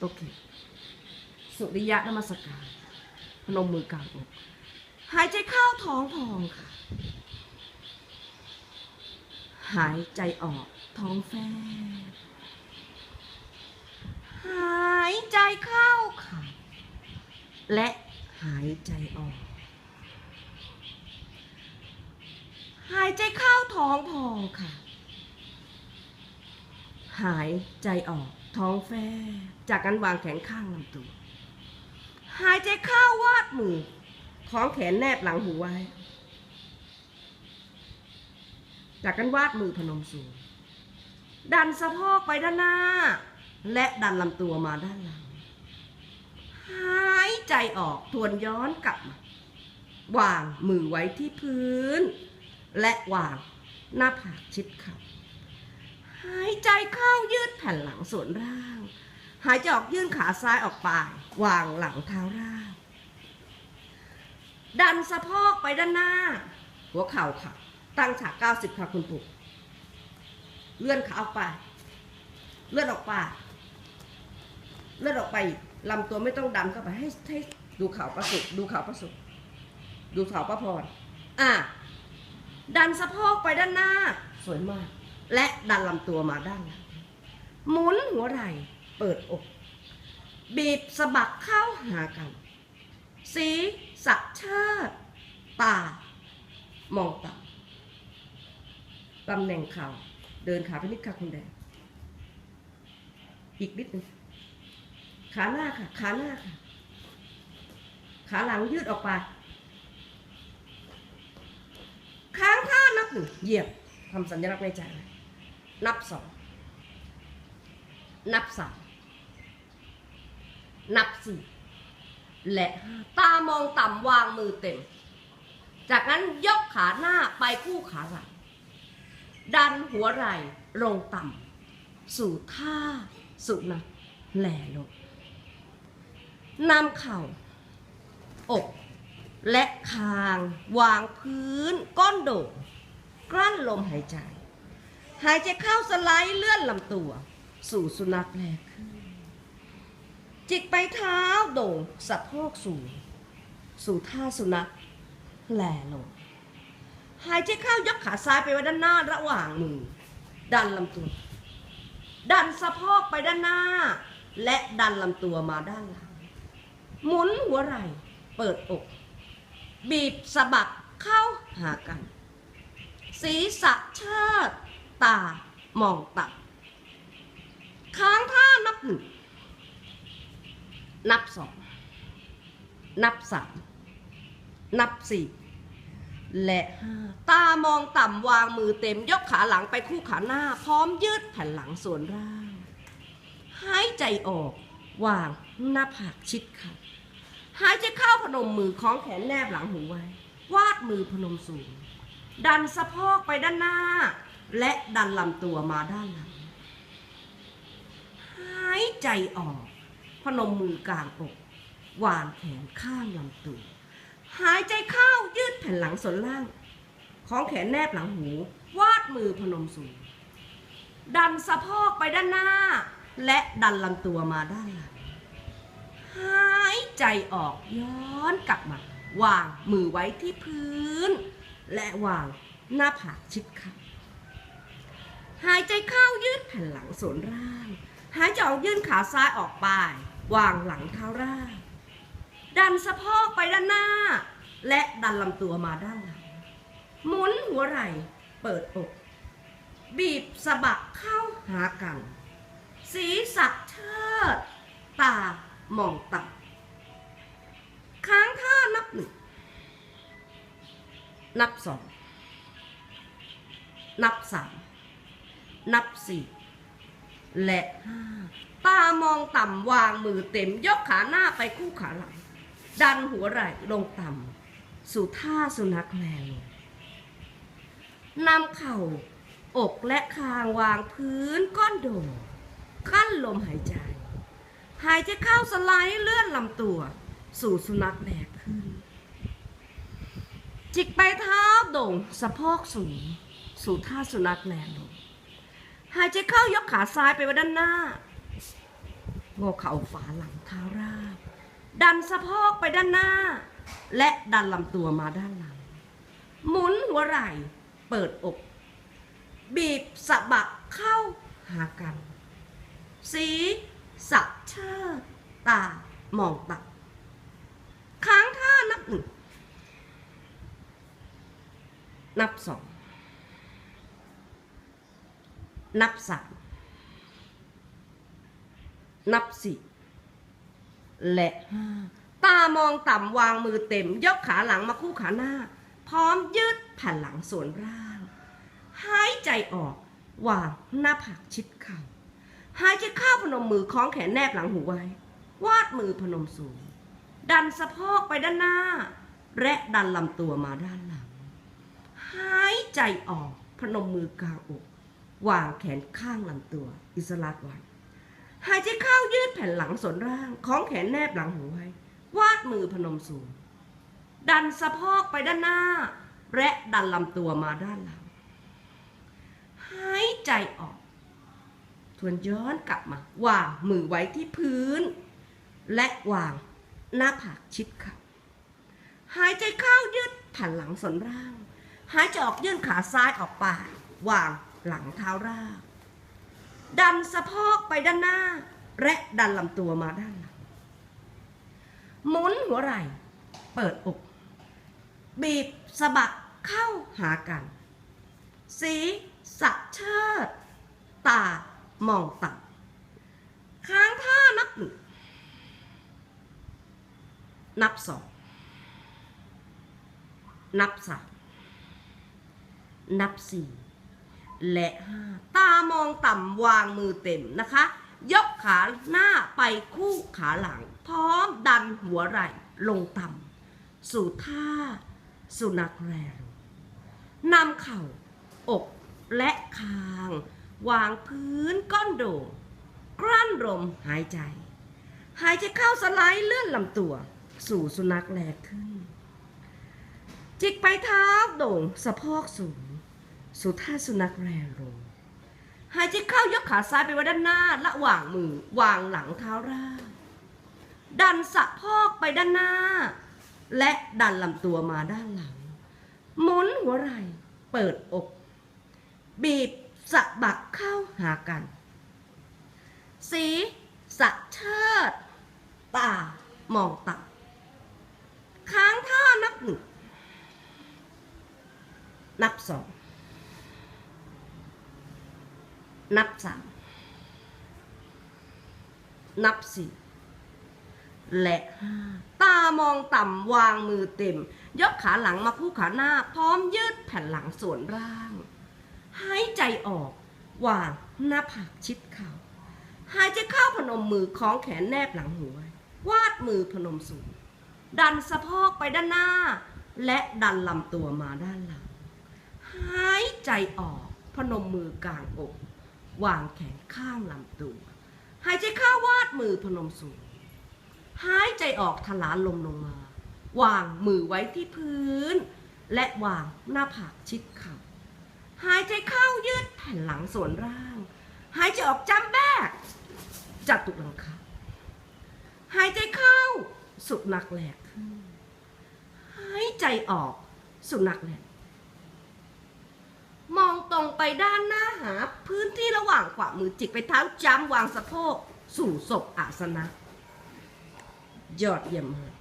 โอเคสุริยะนมัสการพนมมือกลางอกหายใจเข้าท้องพองค่ะ หายใจออกท้องแฟบหายใจเข้าค่ะ และหายใจออก หายใจเข้าท้องพองค่ะ หายใจออก ท้องแฟบจากนั้นวางแขนข้างลำตัว หายใจเข้าวาดมือของแขนแนบหลังหูไว้ จากนั้นวาดมือพนมสูง ดันสะโพกไปด้านหน้า และดันลำตัวมาด้านหลัง หายใจออกทวนย้อนกลับมาวางมือไว้ที่พื้น และวางหน้าผากชิดเข่าายใจเข้ายืดแผ่นหลังส่วนร่าง หายใจออกยื่นขาซ้ายออกไป วางหลังเท้าร่าง ดันสะโพกไปด้านหน้า หัวเข่าค่ะ ตั้งฉาก90 ค่ะคุณปู่เลื่อนขาออกไป เลื่อนออกไป เลื่อนออกไปลำตัวไม่ต้องดันเข้าไปให้ให้ดูเข่าประสุดูเข่าประสุดูเข่าประพรอะดันสะโพกไปด้านหน้า สวยมาก และดันลำตัวมาด้านหลังหมุนหัวไหล่เปิดอก บีบสะบักเข้าหากัน สีสักเชิตา มองต่ำตำแหน่งเข่าเดินขาไปนิดค่ะคุณแดงอีกนิดนึงขาหน้าค่ะ ขาหน้าค่ะ ขาหลังยืดออกไป ค้างท่านับหนึ่งเหยียบทำสัญลักษณ์ในใจ นับสอง นับสามนับสี่และห้าตามองต่ำวางมือเต็ม จากนั้นยกขาหน้าไปคู่ขาหลัง ดันหัวไหล่ลงต่ำสู่ท่าสุนัขแหล่ลงนำเข่า อก และคาง วางพื้นก้นโด่งกลั้นลมหายใจ หายใจเข้าสไลด์เลื่อนลำตัว สู่สุนัขแลขึ้นจิกไปเท้าโด่งสะโพกสูง สู่ท่าสุนัขแหล่ลง หายใจเข้ายกขาซ้ายไปไว้ด้านหน้าระหว่างมือ ดันลำตัว ดันสะโพกไปด้านหน้า และดันลำตัวมาด้านหลัง หมุนหัวไหล่ เปิดอก บีบสะบักเข้าหากัน ศีรษะเชิด ตามองต่ำค้างท่านับหนึ่ง นับสอง นับสาม นับสี่และห้าตามองต่ำวางมือเต็มยกขาหลังไปคู่ขาหน้า พร้อมยืดแผ่นหลังส่วนร่าง หายใจออก วางหน้าผากชิดเข่าหายใจเข้าพนมมือคล้องแขนแนบหลังหูไว้ วาดมือพนมสูง ดันสะโพกไปด้านหน้า และดันลำตัวมาด้านหลัง หายใจออก พนมมือกลางอกวางแขนข้างลำตัว หายใจเข้ายืดแผ่นหลังส่วนล่างคล้องแขนแนบหลังหู วาดมือพนมสูง ดันสะโพกไปด้านหน้า และดันลำตัวมาด้านหลัง หายใจออกย้อนกลับมา วางมือไว้ที่พื้น และวางหน้าผากชิดค่ะ หายใจเข้ายืดแผ่นหลังส่วนร่าง หายใจออกยื่นขาซ้ายออกไปวางหลังเท้าร่าง ดันสะโพกไปด้านหน้า และดันลำตัวมาด้านหลัง หมุนหัวไหล่เปิดอก บีบสะบักเข้าหากัน ศีรษะเชิด ตามองต่ำ สี่และห้าตามองต่ำวางมือเต็มยกขาหน้าไปคู่ขาหลัง ดันหัวไหล่ลงต่ำสู่ท่าสุนัขแลลงนำเข่า อกและคางวางพื้นก้อนโดขั้นลมหายใจ หายใจเข้าสไลด์เลื่อนลำตัว สู่สุนัขแบกขึ้น จิกไปเท้าโด่งสะโพกสูง สู่ท่าสุนัขแลลง หายใจเข้ายกขาซ้ายไปไว้ด้านหน้างอเข่าฝาหลังเท้าราบ ดันสะโพกไปด้านหน้า และดันลำตัวมาด้านหลัง หมุนหัวไหล่ เปิดอก บีบสะบักเข้าหากัน สีสับเชิดตามองตับค้างท่านับหนึ่งนับสอง นับสามนับสี่และตามองต่ำวางมือเต็ม ยกขาหลังมาคู่ขาหน้า พร้อมยืดผ่านหลังส่วนร่าง หายใจออก วางหน้าผากชิดเข่าหายใจเข้าพนมมือคล้องแขนแนบหลังหูไว้ วาดมือพนมสูง ดันสะโพกไปด้านหน้า และดันลำตัวมาด้านหลัง หายใจออกพนมมือกลางอก วางแขนข้างลำตัว อิสระไว้หายใจเข้ายืดแผ่นหลังส่วนร่างคล้องแขนแนบหลังหูไว้ วาดมือพนมสูง ดันสะโพกไปด้านหน้า และดันลำตัวมาด้านหลัง หายใจออก ทวนย้อนกลับมา วางมือไว้ที่พื้น และวางหน้าผากชิดค่ะหายใจเข้ายืดแผ่นหลังส่วนร่าง หายใจออกยื่นขาซ้ายออกไปวาง หลังเท้ารางดันสะโพกไปด้านหน้า และดันลำตัวมาด้านหลังหมุนหัวไหล่ เปิดอก บีบสะบักเข้าหากัน สีสับเชิด ตามองต่ำค้างท่านับหนึ่งนับสองนับสามนับสี่ และห้าตามองต่ำวางมือเต็มนะคะ ยกขาหน้าไปคู่ขาหลัง พร้อมดันหัวไหล่ลงต่ำสู่ท่า สุนัขแรงนำเข่า อกและคาง วางพื้นก้อนโด่งกลั้นลมหายใจ หายใจเข้าสไลด์เลื่อนลำตัว สู่สุนัขแลขึ้น จิกไปเท้าโด่งสะโพกสูง สู่ท่าสุนัขแรลงหายใจเข้ายกขาซ้ายไปไว้ด้านหน้าระหว่างมือวางหลังเท้าร่างดันสะโพกไปด้านหน้า และดันลำตัวมาด้านหลัง หมุนหัวไหล่เปิดอก บีบสะบักเข้าหากัน สีสะเชิด ตามองตับค้างท่านับหนึ่งนับสอง นับสามนับสี่และห้าตามองต่ำวางมือเต็ม ยกขาหลังมาคู่ขาหน้า พร้อมยืดแผ่นหลังส่วนร่าง หายใจออก วางหน้าผากชิดเข่าหายใจเข้าพนมมือคล้องแขนแนบหลังหัว วาดมือพนมสูง ดันสะโพกไปด้านหน้า และดันลำตัวมาด้านหลัง หายใจออกพนมมือกลางอก วางแขนข้างลำตัว หายใจเข้าวาดมือพนมสูง หายใจออกทลาลมลงมา วางมือไว้ที่พื้น และวางหน้าผากชิดเข่าหายใจเข้ายืดแผ่นหลังส่วนร่าง หายใจออกจำแบกจัดตุลังคาหายใจเข้า สุดหนักแหลกขึ้นหายใจออกสุดหนักแหลก รงไปด้านหน้าหา พื้นที่ระหว่างขวามือจิกไปเท้าจ้ำวางสะโพก สู่ศพอาสนะ ยอดเยี่ยมมาก